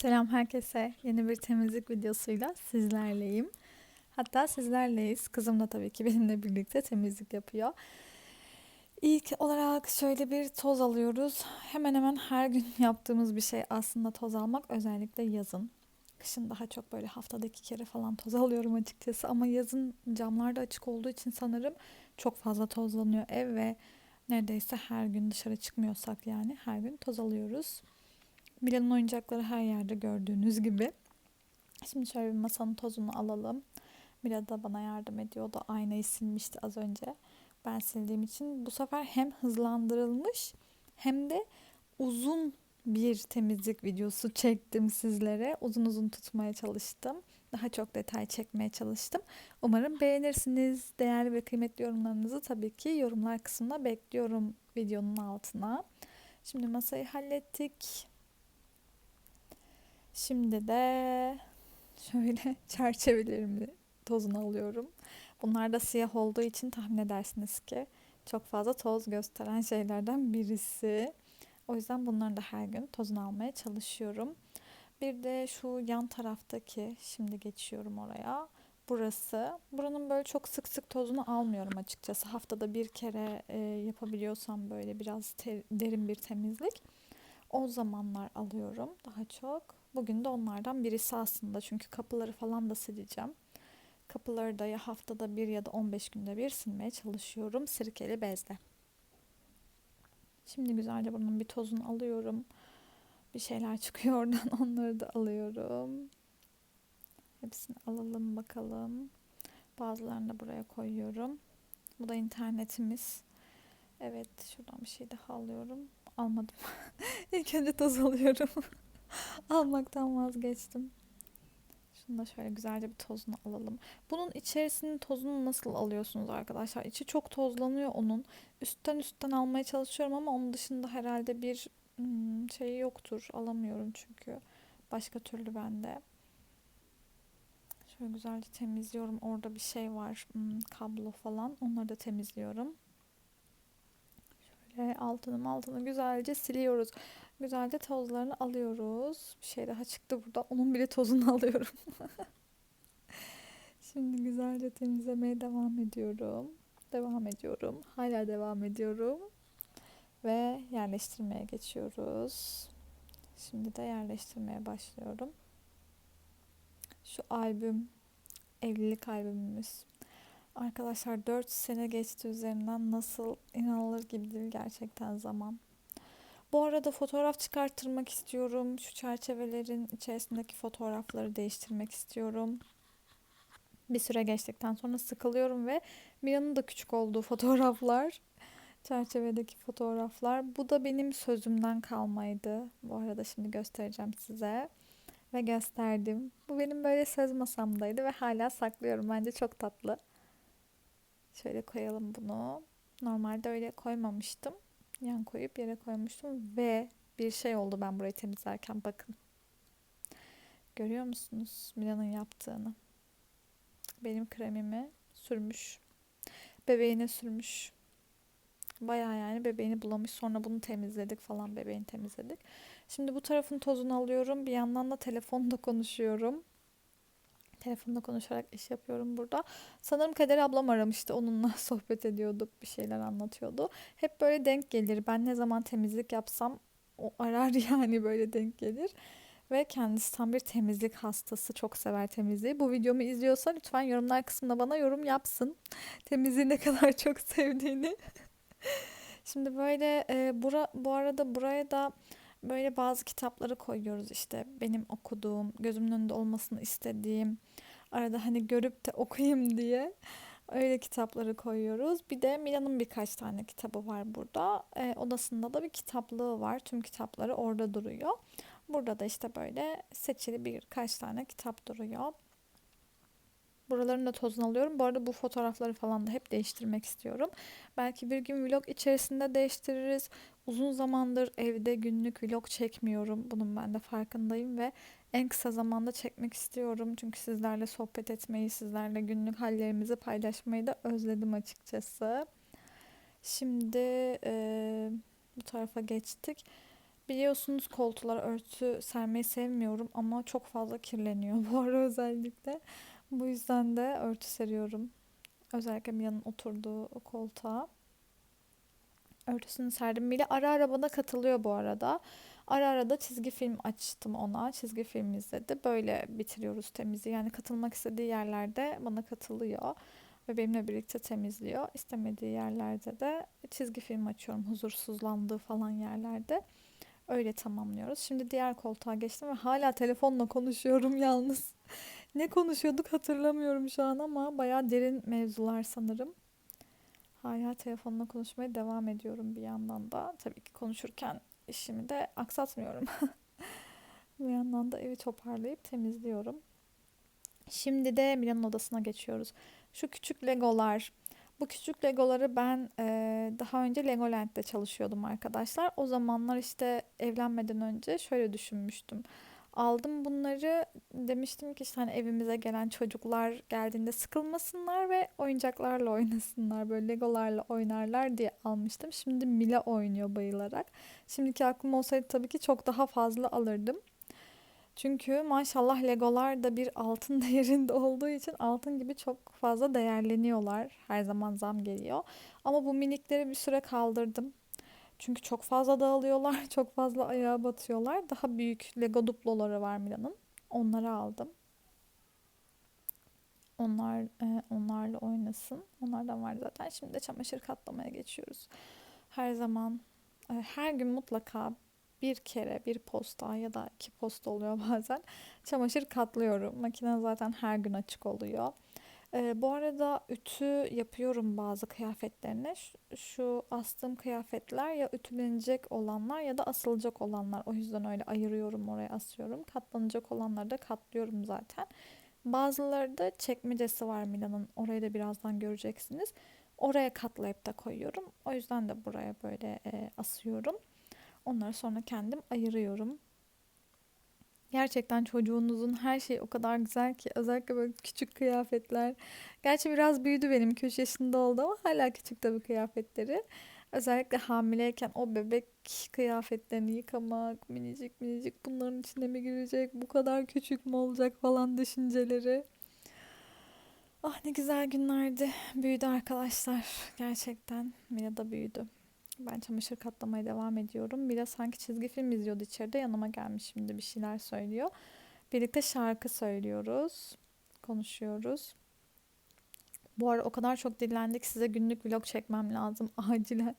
Selam herkese. Yeni bir temizlik videosuyla sizlerleyim. Hatta sizlerleyiz. Kızım da tabii ki benimle birlikte temizlik yapıyor. İlk olarak şöyle bir toz alıyoruz. Hemen hemen her gün yaptığımız bir şey aslında toz almak. Özellikle yazın. Kışın daha çok böyle haftada iki kere falan toz alıyorum açıkçası. Ama yazın camlar da açık olduğu için sanırım çok fazla tozlanıyor ev ve neredeyse her gün dışarı çıkmıyorsak yani her gün toz alıyoruz. Mila'nın oyuncakları her yerde gördüğünüz gibi. Şimdi şöyle bir masanın tozunu alalım. Mila da bana yardım ediyor. O da aynayı silmişti az önce. Ben sildiğim için bu sefer hem hızlandırılmış hem de uzun bir temizlik videosu çektim sizlere. Uzun uzun tutmaya çalıştım. Daha çok detay çekmeye çalıştım. Umarım beğenirsiniz. Değerli ve kıymetli yorumlarınızı tabii ki yorumlar kısmına bekliyorum videonun altına. Şimdi masayı hallettik. Şimdi de şöyle çerçevelerimi tozunu alıyorum. Bunlar da siyah olduğu için tahmin edersiniz ki çok fazla toz gösteren şeylerden birisi. O yüzden bunların da her gün tozunu almaya çalışıyorum. Bir de şu yan taraftaki, şimdi geçiyorum oraya. Burası. Buranın böyle çok sık sık tozunu almıyorum açıkçası. Haftada bir kere e, yapabiliyorsam böyle biraz ter, derin bir temizlik. O zamanlar alıyorum daha çok. Bugün de onlardan birisi aslında. Çünkü kapıları falan da sileceğim. Kapıları da ya haftada bir ya da 15 günde bir silmeye çalışıyorum sirkeli bezle. Şimdi güzelce bunun bir tozunu alıyorum. Bir şeyler çıkıyor oradan onları da alıyorum. Hepsini alalım bakalım. Bazılarını da buraya koyuyorum. Bu da internetimiz. Evet şuradan bir şey daha alıyorum. Almadım. İlk önce toz alıyorum. Almaktan vazgeçtim. Şunu da şöyle güzelce bir tozunu alalım. Bunun içerisinin tozunu nasıl alıyorsunuz arkadaşlar? İçi çok tozlanıyor onun. Üstten üstten almaya çalışıyorum ama onun dışında herhalde bir hmm, şey yoktur. Alamıyorum çünkü. Başka türlü bende. Şöyle güzelce temizliyorum. Orada bir şey var. Hmm, kablo falan. Onları da temizliyorum. Şöyle altını altını güzelce siliyoruz. Güzelce tozlarını alıyoruz. Bir şey daha çıktı burada. Onun bile tozunu alıyorum. Şimdi güzelce temizlemeye devam ediyorum. Devam ediyorum. Hala devam ediyorum. Ve yerleştirmeye geçiyoruz. Şimdi de yerleştirmeye başlıyorum. Şu albüm, evlilik albümümüz. Arkadaşlar 4 sene geçti üzerinden nasıl inanılır gibi değil gerçekten zaman. Bu arada fotoğraf çıkarttırmak istiyorum. Şu çerçevelerin içerisindeki fotoğrafları değiştirmek istiyorum. Bir süre geçtikten sonra sıkılıyorum ve Mia'nın da küçük olduğu fotoğraflar. Çerçevedeki fotoğraflar. Bu da benim sözümden kalmaydı. Bu arada şimdi göstereceğim size. Ve gösterdim. Bu benim böyle söz masamdaydı ve hala saklıyorum. Bence çok tatlı. Şöyle koyalım bunu. Normalde öyle koymamıştım yan koyup yere koymuştum ve bir şey oldu ben burayı temizlerken bakın. Görüyor musunuz Mila'nın yaptığını? Benim kremimi sürmüş. Bebeğine sürmüş. Baya yani bebeğini bulamış. Sonra bunu temizledik falan bebeğini temizledik. Şimdi bu tarafın tozunu alıyorum. Bir yandan da telefonda konuşuyorum. Telefonda konuşarak iş yapıyorum burada. Sanırım Kader ablam aramıştı. Onunla sohbet ediyorduk. Bir şeyler anlatıyordu. Hep böyle denk gelir. Ben ne zaman temizlik yapsam o arar yani böyle denk gelir. Ve kendisi tam bir temizlik hastası. Çok sever temizliği. Bu videomu izliyorsa lütfen yorumlar kısmında bana yorum yapsın. Temizliği ne kadar çok sevdiğini. Şimdi böyle e, bura, bu arada buraya da böyle bazı kitapları koyuyoruz işte benim okuduğum, gözümün önünde olmasını istediğim, arada hani görüp de okuyayım diye öyle kitapları koyuyoruz. Bir de Mila'nın birkaç tane kitabı var burada. E, odasında da bir kitaplığı var. Tüm kitapları orada duruyor. Burada da işte böyle seçili birkaç tane kitap duruyor. Buraların da tozunu alıyorum. Bu arada bu fotoğrafları falan da hep değiştirmek istiyorum. Belki bir gün vlog içerisinde değiştiririz. Uzun zamandır evde günlük vlog çekmiyorum. Bunun ben de farkındayım ve en kısa zamanda çekmek istiyorum. Çünkü sizlerle sohbet etmeyi, sizlerle günlük hallerimizi paylaşmayı da özledim açıkçası. Şimdi e, bu tarafa geçtik. Biliyorsunuz koltuklara örtü sermeyi sevmiyorum ama çok fazla kirleniyor bu ara özellikle. Bu yüzden de örtü seriyorum. Özellikle Mila'nın oturduğu koltuğa. Örtüsünü serdim. Mila ara ara bana katılıyor bu arada. Ara ara da çizgi film açtım ona. Çizgi film izledi. Böyle bitiriyoruz temizliği. Yani katılmak istediği yerlerde bana katılıyor. Ve benimle birlikte temizliyor. İstemediği yerlerde de çizgi film açıyorum. Huzursuzlandığı falan yerlerde. Öyle tamamlıyoruz. Şimdi diğer koltuğa geçtim ve hala telefonla konuşuyorum yalnız. ne konuşuyorduk hatırlamıyorum şu an ama bayağı derin mevzular sanırım. Hala telefonla konuşmaya devam ediyorum bir yandan da. Tabii ki konuşurken işimi de aksatmıyorum. bir yandan da evi toparlayıp temizliyorum. Şimdi de Milan'ın odasına geçiyoruz. Şu küçük legolar. Bu küçük legoları ben e, daha önce Legoland'de çalışıyordum arkadaşlar. O zamanlar işte evlenmeden önce şöyle düşünmüştüm. Aldım bunları demiştim ki işte hani evimize gelen çocuklar geldiğinde sıkılmasınlar ve oyuncaklarla oynasınlar. Böyle legolarla oynarlar diye almıştım. Şimdi Mila oynuyor bayılarak. Şimdiki aklım olsaydı tabii ki çok daha fazla alırdım. Çünkü maşallah legolar da bir altın değerinde olduğu için altın gibi çok fazla değerleniyorlar. Her zaman zam geliyor. Ama bu minikleri bir süre kaldırdım. Çünkü çok fazla dağılıyorlar, çok fazla ayağa batıyorlar. Daha büyük Lego duploları var Mila'nın. Onları aldım. Onlar e, onlarla oynasın. Onlardan var zaten. Şimdi de çamaşır katlamaya geçiyoruz. Her zaman e, her gün mutlaka bir kere bir posta ya da iki posta oluyor bazen çamaşır katlıyorum. Makine zaten her gün açık oluyor. Ee, bu arada ütü yapıyorum bazı kıyafetlerine. Şu, şu astığım kıyafetler ya ütülenecek olanlar ya da asılacak olanlar. O yüzden öyle ayırıyorum oraya asıyorum. Katlanacak olanları da katlıyorum zaten. Bazıları da çekmecesi var Mila'nın. Orayı da birazdan göreceksiniz. Oraya katlayıp da koyuyorum. O yüzden de buraya böyle e, asıyorum. Onları sonra kendim ayırıyorum. Gerçekten çocuğunuzun her şeyi o kadar güzel ki özellikle böyle küçük kıyafetler. Gerçi biraz büyüdü benim 3 yaşında oldu ama hala küçük tabii kıyafetleri. Özellikle hamileyken o bebek kıyafetlerini yıkamak, minicik minicik bunların içine mi girecek, bu kadar küçük mü olacak falan düşünceleri. Ah ne güzel günlerdi. Büyüdü arkadaşlar. Gerçekten Mila da büyüdü. Ben çamaşır katlamaya devam ediyorum. Bir de sanki çizgi film izliyordu içeride. Yanıma gelmiş şimdi bir şeyler söylüyor. Birlikte şarkı söylüyoruz. Konuşuyoruz. Bu ara o kadar çok dinlendik. Size günlük vlog çekmem lazım acilen.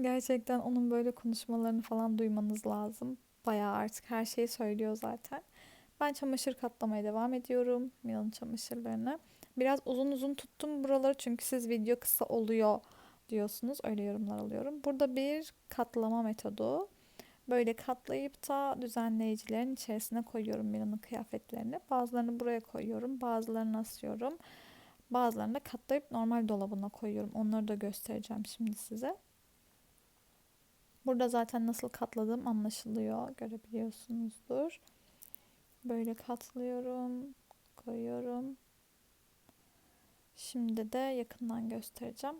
Gerçekten onun böyle konuşmalarını falan duymanız lazım. Bayağı artık her şeyi söylüyor zaten. Ben çamaşır katlamaya devam ediyorum. Mila'nın çamaşırlarını. Biraz uzun uzun tuttum buraları çünkü siz video kısa oluyor diyorsunuz. Öyle yorumlar alıyorum. Burada bir katlama metodu. Böyle katlayıp da düzenleyicilerin içerisine koyuyorum Mila'nın kıyafetlerini. Bazılarını buraya koyuyorum. Bazılarını asıyorum. Bazılarını da katlayıp normal dolabına koyuyorum. Onları da göstereceğim şimdi size. Burada zaten nasıl katladığım anlaşılıyor. Görebiliyorsunuzdur. Böyle katlıyorum. Koyuyorum. Şimdi de yakından göstereceğim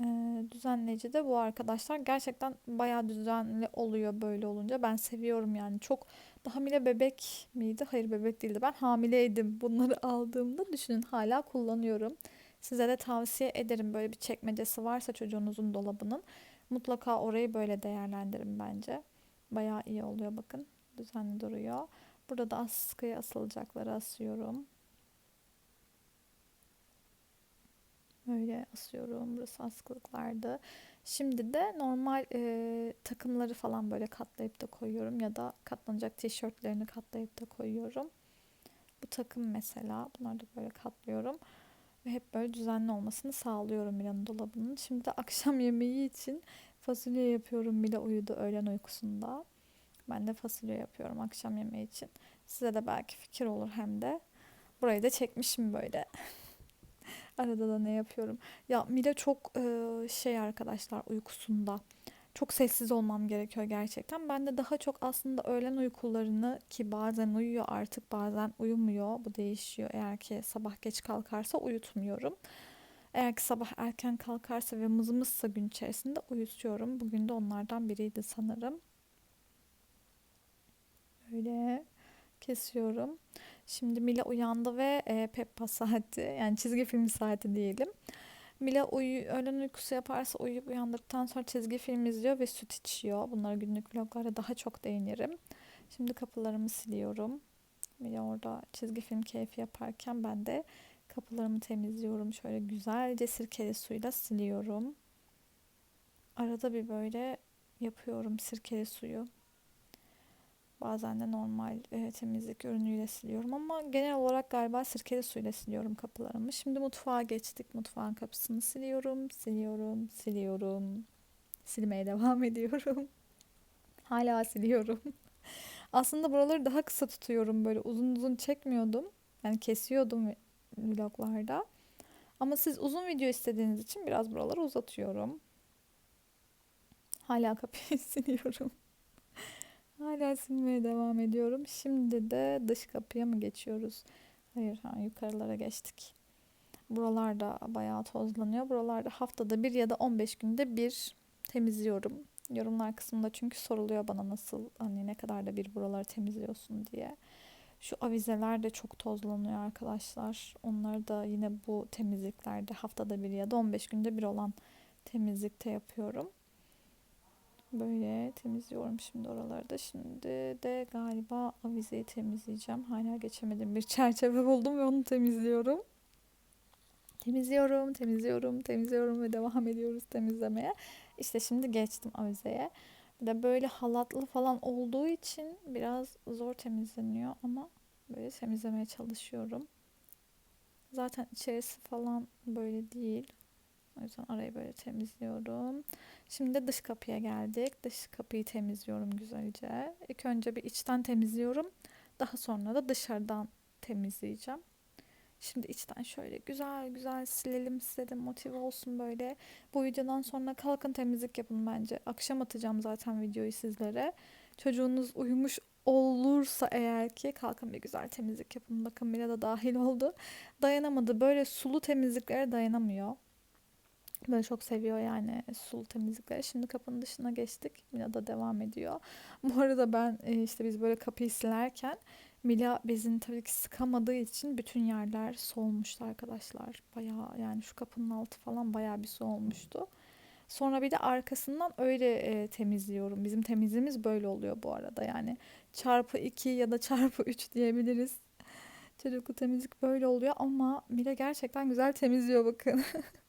e, düzenleyici de bu arkadaşlar. Gerçekten bayağı düzenli oluyor böyle olunca. Ben seviyorum yani. Çok hamile bebek miydi? Hayır bebek değildi. Ben hamileydim. Bunları aldığımda düşünün hala kullanıyorum. Size de tavsiye ederim böyle bir çekmecesi varsa çocuğunuzun dolabının. Mutlaka orayı böyle değerlendirin bence. Bayağı iyi oluyor bakın. Düzenli duruyor. Burada da askıya asılacakları asıyorum. Böyle asıyorum. Burası askılıklardı. Şimdi de normal e, takımları falan böyle katlayıp da koyuyorum. Ya da katlanacak tişörtlerini katlayıp da koyuyorum. Bu takım mesela. Bunları da böyle katlıyorum. Ve hep böyle düzenli olmasını sağlıyorum Mila'nın dolabının. Şimdi de akşam yemeği için fasulye yapıyorum. Mila uyudu öğlen uykusunda. Ben de fasulye yapıyorum akşam yemeği için. Size de belki fikir olur hem de. Burayı da çekmişim böyle. Arada da ne yapıyorum. Ya Mila çok e, şey arkadaşlar uykusunda. Çok sessiz olmam gerekiyor gerçekten. Ben de daha çok aslında öğlen uykularını ki bazen uyuyor artık bazen uyumuyor. Bu değişiyor. Eğer ki sabah geç kalkarsa uyutmuyorum. Eğer ki sabah erken kalkarsa ve mızmızsa gün içerisinde uyutuyorum. Bugün de onlardan biriydi sanırım. Böyle kesiyorum. Şimdi Mila uyandı ve e, Peppa saati yani çizgi film saati diyelim. Mila uyu, öğlen uykusu yaparsa uyuyup uyandıktan sonra çizgi film izliyor ve süt içiyor. Bunlara günlük vloglarda daha çok değinirim. Şimdi kapılarımı siliyorum. Mila orada çizgi film keyfi yaparken ben de kapılarımı temizliyorum. Şöyle güzelce sirkeli suyla siliyorum. Arada bir böyle yapıyorum sirkeli suyu. Bazen de normal e, temizlik ürünüyle siliyorum ama genel olarak galiba sirkeli suyla siliyorum kapılarımı. Şimdi mutfağa geçtik. Mutfağın kapısını siliyorum, siliyorum, siliyorum. Silmeye devam ediyorum. Hala siliyorum. Aslında buraları daha kısa tutuyorum böyle uzun uzun çekmiyordum. Yani kesiyordum vloglarda. Ama siz uzun video istediğiniz için biraz buraları uzatıyorum. Hala kapıyı siliyorum. Hala silmeye devam ediyorum. Şimdi de dış kapıya mı geçiyoruz? Hayır, ha, yukarılara geçtik. Buralar da bayağı tozlanıyor. Buralarda haftada bir ya da 15 günde bir temizliyorum. Yorumlar kısmında çünkü soruluyor bana nasıl hani ne kadar da bir buraları temizliyorsun diye. Şu avizeler de çok tozlanıyor arkadaşlar. Onları da yine bu temizliklerde haftada bir ya da 15 günde bir olan temizlikte yapıyorum. Böyle temizliyorum şimdi oraları da. Şimdi de galiba avizeyi temizleyeceğim. Hala geçemedim. Bir çerçeve buldum ve onu temizliyorum. Temizliyorum, temizliyorum, temizliyorum ve devam ediyoruz temizlemeye. İşte şimdi geçtim avizeye. Bir de böyle halatlı falan olduğu için biraz zor temizleniyor ama böyle temizlemeye çalışıyorum. Zaten içerisi falan böyle değil. O yüzden arayı böyle temizliyorum. Şimdi dış kapıya geldik. Dış kapıyı temizliyorum güzelce. İlk önce bir içten temizliyorum. Daha sonra da dışarıdan temizleyeceğim. Şimdi içten şöyle güzel güzel silelim size motive olsun böyle. Bu videodan sonra kalkın temizlik yapın bence. Akşam atacağım zaten videoyu sizlere. Çocuğunuz uyumuş olursa eğer ki kalkın bir güzel temizlik yapın. Bakın Mila da dahil oldu. Dayanamadı. Böyle sulu temizliklere dayanamıyor. Böyle çok seviyor yani sulu temizlikleri. Şimdi kapının dışına geçtik. Mila da devam ediyor. Bu arada ben e, işte biz böyle kapıyı silerken Mila bezini tabii ki sıkamadığı için bütün yerler soğumuştu arkadaşlar. Bayağı yani şu kapının altı falan bayağı bir soğumuştu. Sonra bir de arkasından öyle e, temizliyorum. Bizim temizliğimiz böyle oluyor bu arada. Yani çarpı 2 ya da çarpı 3 diyebiliriz. Çocuklu temizlik böyle oluyor ama Mila gerçekten güzel temizliyor bakın.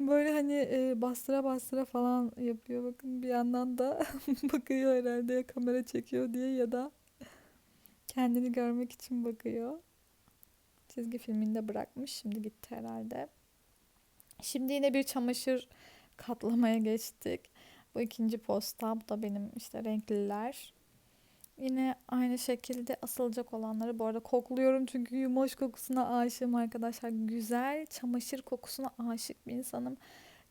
Böyle hani e, bastıra bastıra falan yapıyor. Bakın bir yandan da bakıyor herhalde ya kamera çekiyor diye ya da kendini görmek için bakıyor. Çizgi filminde bırakmış. Şimdi gitti herhalde. Şimdi yine bir çamaşır katlamaya geçtik. Bu ikinci posta. Bu da benim işte renkliler. Yine aynı şekilde asılacak olanları bu arada kokluyorum çünkü yumoş kokusuna aşığım arkadaşlar. Güzel çamaşır kokusuna aşık bir insanım.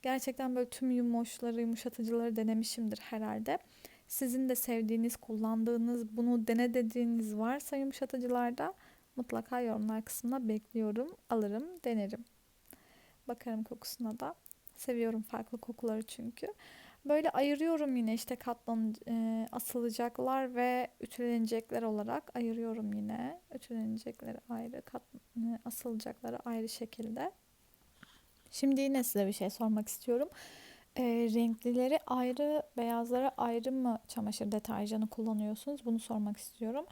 Gerçekten böyle tüm yumoşları, yumuşatıcıları denemişimdir herhalde. Sizin de sevdiğiniz, kullandığınız, bunu dene dediğiniz varsa yumuşatıcılarda mutlaka yorumlar kısmına bekliyorum. Alırım, denerim. Bakarım kokusuna da. Seviyorum farklı kokuları çünkü. Böyle ayırıyorum yine işte katlan e, asılacaklar ve ütülenecekler olarak ayırıyorum yine. Ütülenecekleri ayrı, kat, e, asılacakları ayrı şekilde. Şimdi yine size bir şey sormak istiyorum. E, renklileri ayrı, beyazları ayrı mı çamaşır deterjanı kullanıyorsunuz? Bunu sormak istiyorum.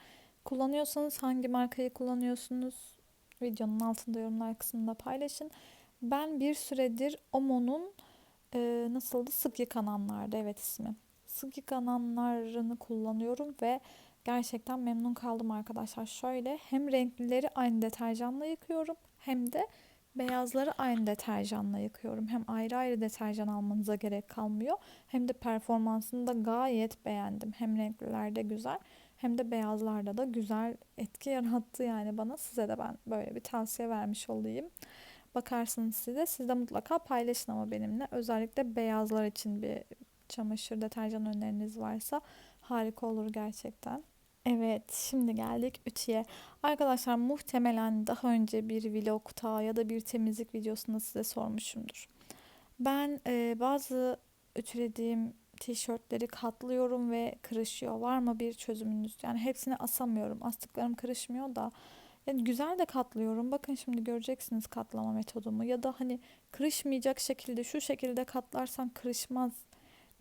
Kullanıyorsanız hangi markayı kullanıyorsunuz? Videonun altında yorumlar kısmında paylaşın. Ben bir süredir Omo'nun e, nasıldı? Sık yıkananlarda evet ismi. Sık yıkananlarını kullanıyorum ve gerçekten memnun kaldım arkadaşlar. Şöyle hem renklileri aynı deterjanla yıkıyorum hem de beyazları aynı deterjanla yıkıyorum. Hem ayrı ayrı deterjan almanıza gerek kalmıyor. Hem de performansını da gayet beğendim. Hem renklilerde güzel hem de beyazlarda da güzel etki yarattı yani bana. Size de ben böyle bir tavsiye vermiş olayım. Bakarsınız size. Siz de mutlaka paylaşın ama benimle. Özellikle beyazlar için bir çamaşır deterjan öneriniz varsa harika olur gerçekten. Evet, şimdi geldik ütüye. Arkadaşlar muhtemelen daha önce bir vlogta ya da bir temizlik videosunda size sormuşumdur. Ben e, bazı ütülediğim tişörtleri katlıyorum ve kırışıyor. Var mı bir çözümünüz? Yani hepsini asamıyorum. Astıklarım kırışmıyor da. Yani güzel de katlıyorum. Bakın şimdi göreceksiniz katlama metodumu. Ya da hani kırışmayacak şekilde şu şekilde katlarsan kırışmaz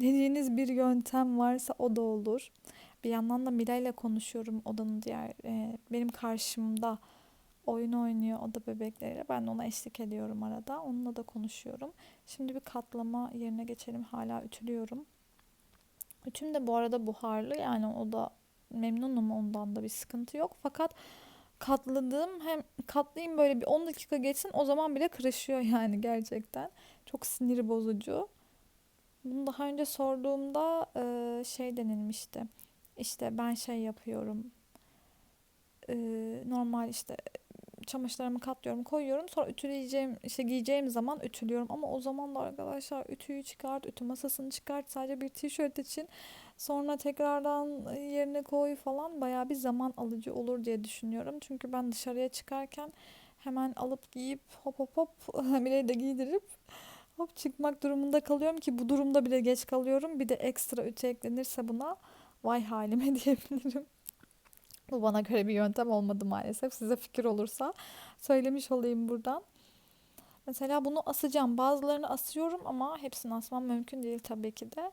dediğiniz bir yöntem varsa o da olur. Bir yandan da Mila ile konuşuyorum odanın diğer e, benim karşımda oyun oynuyor o da bebekleriyle. Ben de ona eşlik ediyorum arada. Onunla da konuşuyorum. Şimdi bir katlama yerine geçelim. Hala ütülüyorum. Ütüm de bu arada buharlı yani o da memnunum ondan da bir sıkıntı yok. Fakat katladığım hem katlayayım böyle bir 10 dakika geçsin o zaman bile kırışıyor yani gerçekten. Çok sinir bozucu. Bunu daha önce sorduğumda e, şey denilmişti. İşte ben şey yapıyorum. E, normal işte çamaşırlarımı katlıyorum, koyuyorum. Sonra ütüleyeceğim, işte giyeceğim zaman ütülüyorum. Ama o zaman da arkadaşlar ütüyü çıkart, ütü masasını çıkart sadece bir tişört için. Sonra tekrardan yerine koy falan bayağı bir zaman alıcı olur diye düşünüyorum. Çünkü ben dışarıya çıkarken hemen alıp giyip hop hop hop Mire'yi de giydirip hop çıkmak durumunda kalıyorum ki bu durumda bile geç kalıyorum. Bir de ekstra ütü eklenirse buna vay halime diyebilirim. Bu bana göre bir yöntem olmadı maalesef. Size fikir olursa söylemiş olayım buradan. Mesela bunu asacağım. Bazılarını asıyorum ama hepsini asmam mümkün değil tabii ki de.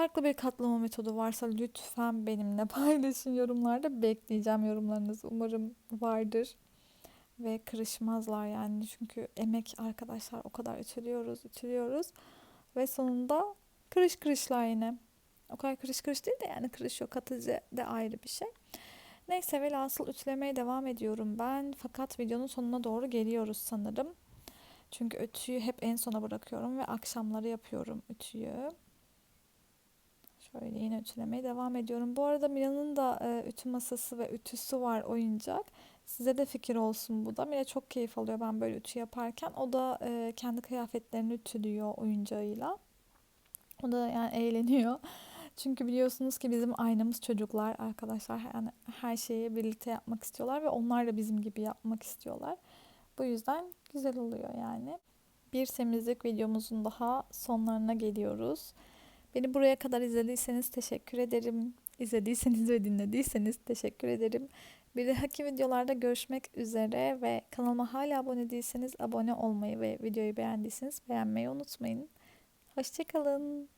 Farklı bir katlama metodu varsa lütfen benimle paylaşın yorumlarda. Bekleyeceğim yorumlarınızı. Umarım vardır. Ve kırışmazlar yani. Çünkü emek arkadaşlar o kadar ütülüyoruz, ütülüyoruz. Ve sonunda kırış kırışlar yine. O kadar kırış kırış değil de yani kırışıyor. Katıcı de ayrı bir şey. Neyse velhasıl ütülemeye devam ediyorum ben. Fakat videonun sonuna doğru geliyoruz sanırım. Çünkü ütüyü hep en sona bırakıyorum ve akşamları yapıyorum ütüyü. Şöyle yine ütülemeye devam ediyorum. Bu arada Mila'nın da e, ütü masası ve ütüsü var oyuncak. Size de fikir olsun bu da. Mila çok keyif alıyor ben böyle ütü yaparken. O da e, kendi kıyafetlerini ütülüyor oyuncağıyla. O da yani eğleniyor. Çünkü biliyorsunuz ki bizim aynamız çocuklar arkadaşlar. Yani her şeyi birlikte yapmak istiyorlar ve onlar da bizim gibi yapmak istiyorlar. Bu yüzden güzel oluyor yani. Bir temizlik videomuzun daha sonlarına geliyoruz. Beni buraya kadar izlediyseniz teşekkür ederim. İzlediyseniz ve dinlediyseniz teşekkür ederim. Bir dahaki videolarda görüşmek üzere ve kanalıma hala abone değilseniz abone olmayı ve videoyu beğendiyseniz beğenmeyi unutmayın. Hoşçakalın.